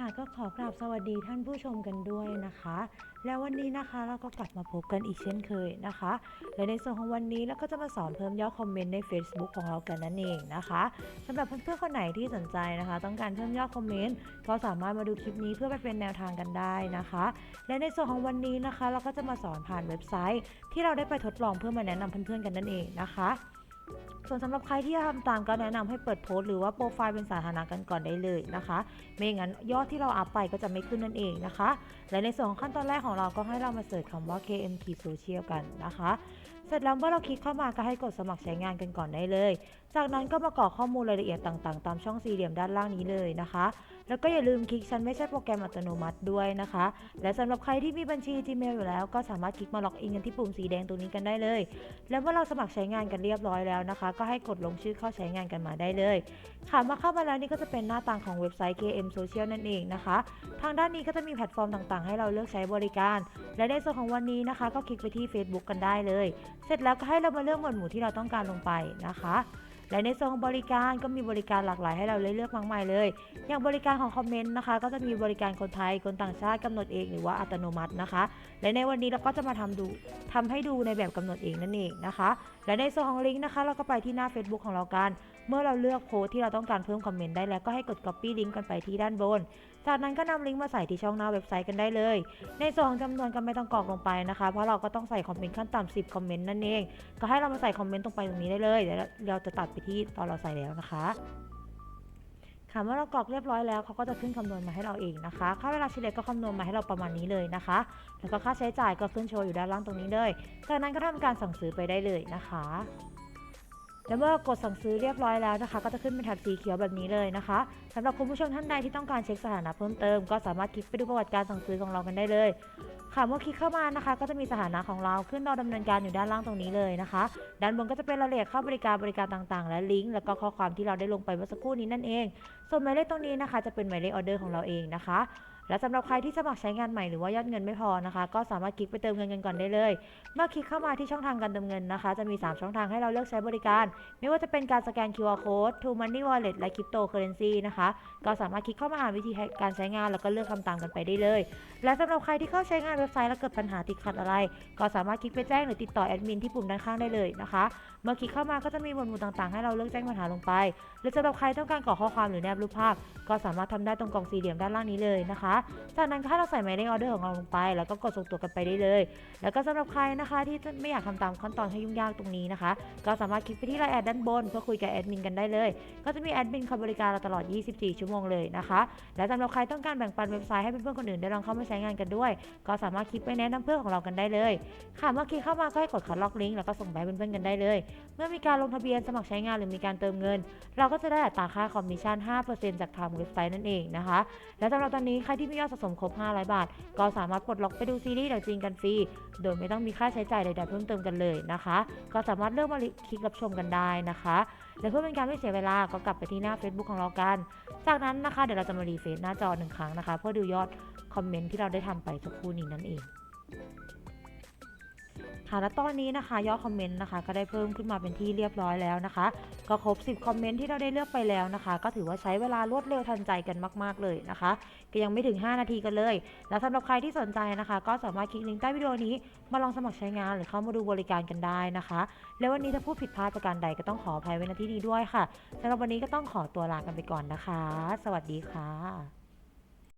ค่ะก็ขอกราบสวัสดีท่านผู้ชมกันด้วยนะคะ แล้ววันนี้นะคะเราก็กลับมาพบกันอีกเช่นเคยนะคะ และในส่วนของวันนี้เราก็จะมาสอนเพิ่มยอดคอมเมนต์ใน Facebook ของเรากันนั่นเองนะคะสำหรับเพื่อนๆคนไหนที่สนใจนะคะ ต้องการเพิ่มยอดคอมเมนต์ก็สามารถมาดูคลิปนี้เพื่อไปเป็นแนวทางกันได้นะคะ และในส่วนของวันนี้นะคะ เราก็จะมาสอนผ่านเว็บไซต์ ที่เราได้ไปทดลองเพื่อมาแนะนำเพื่อนๆกันนั่นเองนะคะ ส่วนสำหรับใครที่จะทำตามก็แนะนำให้เปิดโพสต์หรือว่าโปรไฟล์เป็นสาธารณะกันก่อนได้เลยนะคะไม่งั้นยอดที่เราอัพไปก็จะไม่ขึ้นนั่นเองนะคะ และในส่วนของขั้นตอนแรกของเราก็ให้เรามาเสิร์ชคำว่า KMT Social กันนะคะ เสร็จแล้วเมื่อเราคลิกเข้ามาก็ให้กดสมัครใช้งานกันก่อนได้เลย จากนั้นก็มากรอกข้อมูลรายละเอียดต่างๆ ตามช่องสี่เหลี่ยมด้านล่างนี้เลยนะคะ แล้วก็อย่าลืมคลิกฉันไม่ใช่โปรแกรมอัตโนมัติด้วยนะคะ และสำหรับใครที่มีบัญชี Gmail อยู่แล้วก็สามารถคลิกมาล็อกอินกันที่ปุ่มสีแดงตรงนี้กันได้เลย แล้วเมื่อเราสมัครใช้งานกันเรียบร้อยแล้วนะคะ ก็ให้กดลงชื่อเข้าใช้งานกันมาได้เลยค่ะมาเข้ามาแล้วนี่ก็จะเป็นหน้าต่างของเว็บไซต์ KM Social นั่นเองนะคะ ทางด้านนี้ก็จะมีแพลตฟอร์มต่างๆ ให้เราเลือกใช้บริการ และในส่วนของวันนี้นะคะ ก็คลิกไปที่ Facebook กันได้เลยเสร็จแล้วก็ให้เรามาเลือกหมวดหมู่ที่เราต้องการลงไปนะคะ และในส่วนของบริการก็มีบริการหลากหลายให้เราเลือกมากมายเลย อย่างบริการของคอมเมนต์นะคะ ก็จะมีบริการคนไทย คนต่างชาติกำหนดเองหรือว่าอัตโนมัตินะคะ และในวันนี้เราก็จะมาทำดูทำให้ดูในแบบกำหนดเองนั่นเองนะคะ และในส่วนของลิงก์นะคะ เราก็ไปที่หน้า Facebook ของเรากัน เมื่อเราเลือกโพสที่เราต้องการเพิ่มคอมเมนต์ได้แล้วก็ให้กด copy ลิงก์กันไปที่ด้านบนจากนั้นก็นำลิงก์มาใส่ที่ช่องหน้าเว็บไซต์กันได้เลย ในส่วนของจำนวนก็ไม่ต้องกรอกลงไปนะคะ เพราะเราก็ต้องใส่คอมเมนต์ขั้นต่ำ10 คอมเมนต์นั่นเอง ก็ให้เรามาใส่คอมเมนต์ตรงไปตรงนี้ได้เลย เดี๋ยวเราจะตัดไปที่ตอนเราใส่แล้วนะคะค่ะเมื่อเรากรอกเรียบร้อยแล้วเขาก็จะขึ้นคำนวณมาให้เราเองนะคะ ค่าเวลาเฉลี่ยก็คำนวณมาให้เราประมาณนี้เลยนะคะ แล้วก็ค่าใช้จ่ายก็ขึ้นโชว์อยู่ด้านล่างตรงนี้เลย จากนั้นก็ทำการสั่งซื้อไปได้เลยนะคะ แล้วเมื่อกดสั่งซื้อเรียบร้อยแล้วนะคะ ก็จะขึ้นเป็นแถบสีเขียวแบบนี้เลยนะคะสำหรับคุณผู้ชมท่านใดที่ต้องการเช็คสถานะเพิ่มเติม ก็สามารถคลิกไปดูประวัติการสั่งซื้อของเรากันได้เลยค่ะเมื่อคลิกเข้ามานะคะ ก็จะมีสถานะของเราขึ้นเราดำเนินการอยู่ด้านล่างตรงนี้เลยนะคะ ด้านบนก็จะเป็นรายละเอียดเข้าบริการบริการต่างๆ และลิงก์แล้วก็ข้อความที่เราได้ลงไปเมื่อสักครู่นี้นั่นเอง ส่วนหมายเลขตรงนี้นะคะ จะเป็นหมายเลขออเดอร์ของเราเองนะคะ และสำหรับใครที่สมัครใช้งานใหม่หรือว่ายอดเงินไม่พอนะคะ ก็สามารถคลิกไปเติมเงินกันก่อนได้เลย เมื่อคลิกเข้ามาที่ช่องทางการเติมเงินนะคะ จะมี 3 ช่องทางให้เราเลือกใช้บริการ ไม่ว่าจะเป็นการสแกน QR code True Money Wallet และ Cryptocurrency นะคะ ก็สามารถคลิกเข้ามาอ่านวิธีการใช้งานแล้วก็เลือกทำตามกันไปได้เลย และสำหรับใครที่เข้าใช้งานเว็บไซต์แล้วเกิดปัญหาติดขัดอะไร ก็สามารถคลิกไปแจ้งหรือติดต่อแอดมินที่ปุ่มด้านข้างได้เลยนะคะ เมื่อคลิกเข้ามาก็จะมีหมวดหมู่ต่างๆ ให้เราเลือกแจ้งปัญหาลงไป หรือสำหรับใครต้องการกรอกข้อความหรือแนบรูปภาพ ก็สามารถทำได้ตรงกล่องสี่เหลี่ยมด้านล่างนี้เลยนะคะจากนั้นก็ให้เราใส่หมายเลขออเดอร์ของเราลงไป แล้วก็กดส่งตัวกันไปได้เลย แล้วก็สำหรับใครนะคะ ที่ไม่อยากทำตามขั้นตอนให้ยุ่งยากตรงนี้นะคะ ก็สามารถคลิกไปที่ไลน์แอดด้านบน เพื่อคุยกับแอดมินกันได้เลย ก็จะมีแอดมินคอยบริการเราตลอด 24 ชั่วโมงเลยนะคะ และสำหรับใครต้องการแบ่งปันเว็บไซต์ให้เพื่อนๆคนอื่นได้ลองเข้ามาใช้งานกันด้วย ก็สามารถคลิกไปแนะนำเพื่อนของเรากันได้เลย ค่ะเมื่อคลิกเข้ามาก็ให้กดคัดล็อกลิงก์แล้วก็ส่งไปให้เพื่อนๆกันได้เลย เมื่อมีการลงทะเบียนสมัครใช้งานหรือมีการเติมเงิน เราก็จะได้อัตราค่าคอมมิชชั่น 5%จากทางเว็บไซต์นั่นเองนะคะ และสำหรับตอนนี้ใครที่มียอดสะสมครบ 500 บาท ก็สามารถปลดล็อกไปดูซีรีส์หนังจีนกันฟรี โดยไม่ต้องมีค่าใช้จ่ายใดๆเพิ่มเติมกันเลยนะคะ ก็สามารถเลือกมาคลิกรับชมกันได้นะคะ และเพื่อเป็นการไม่เสียเวลาก็กลับไปที่หน้า Facebook ของเรากัน จากนั้นนะคะเดี๋ยวเราจะมารีเฟซหน้าจอหนึ่งครั้งนะคะ เพื่อดูยอดคอมเมนต์ที่เราได้ทำไปสักครู่นี้นั่นเอง ค่ะและตอนนี้นะคะยอดคอมเมนต์นะคะก็ได้เพิ่มขึ้นมาเป็นที่เรียบร้อยแล้วนะคะ ก็ครบ 10 คอมเมนต์ที่เราได้เลือกไปแล้วนะคะ ก็ถือว่าใช้เวลารวดเร็วทันใจกันมาก ๆ เลยนะคะ ก็ยังไม่ถึง 5 นาทีกันเลย แล้วสำหรับใครที่สนใจนะคะ ก็สามารถคลิกลิงก์ใต้วิดีโอนี้มาลองสมัครใช้งานหรือเข้ามาดูบริการกันได้นะคะ แล้ววันนี้ถ้าพูดผิดพลาดประการใดก็ต้องขออภัยไว้ณที่นี้ด้วยค่ะสำหรับวันนี้ก็ต้องขอตัวลากันไปก่อนนะคะ สวัสดีค่ะ